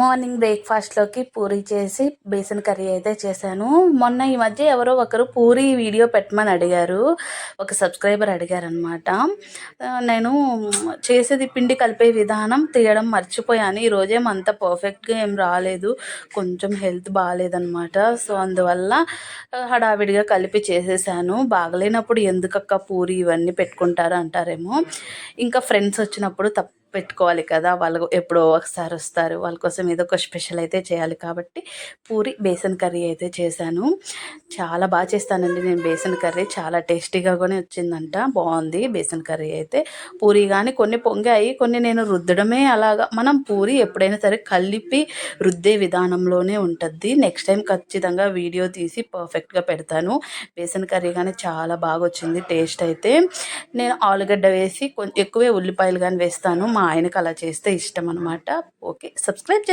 Morning బ్రేక్ఫాస్ట్లోకి puri చేసి besan curry అయితే చేశాను. మొన్న ఈ మధ్య ఎవరో ఒకరు పూరి వీడియో పెట్టమని అడిగారు. ఒక సబ్స్క్రైబర్ అడిగారు అనమాట నేను చేసేది పిండి కలిపే విధానం తీయడం మర్చిపోయాను. ఈరోజేం అంత పర్ఫెక్ట్గా ఏం రాలేదు. కొంచెం హెల్త్ బాగాలేదనమాట సో అందువల్ల హడావిడిగా కలిపి చేసేసాను. బాగలేనప్పుడు ఎందుకక్క పూరి ఇవన్నీ పెట్టుకుంటారు అంటారేమో. ఇంకా ఫ్రెండ్స్ వచ్చినప్పుడు తప్ప పెట్టుకోవాలి కదా వాళ్ళు ఎప్పుడో ఒకసారి వస్తారు. వాళ్ళ కోసం ఏదో ఒక స్పెషల్ అయితే చేయాలి కాబట్టి పూరి బేసన్ కర్రీ అయితే చేశాను. చాలా బాగా చేస్తానండి నేను బేసన్ కర్రీ. చాలా టేస్టీగా కూడా వచ్చిందంట. బాగుంది బేసన్ కర్రీ అయితే. పూరి కానీ కొన్ని పొంగాయి కొన్ని నేను రుద్దడమే అలాగా. మనం పూరి ఎప్పుడైనా సరే కలిపి రుద్దే విధానంలోనే ఉంటుంది. నెక్స్ట్ టైం ఖచ్చితంగా వీడియో తీసి పర్ఫెక్ట్గా పెడతాను. బేసన్ కర్రీ కానీ చాలా బాగా వచ్చింది టేస్ట్ అయితే. నేను ఆలుగడ్డ వేసి కొంచెం ఎక్కువే ఉల్లిపాయలు కానీ వేస్తాను. మా ఆయనకు అలా చేస్తే ఇష్టం అనమాట ఓకే సబ్స్క్రైబ్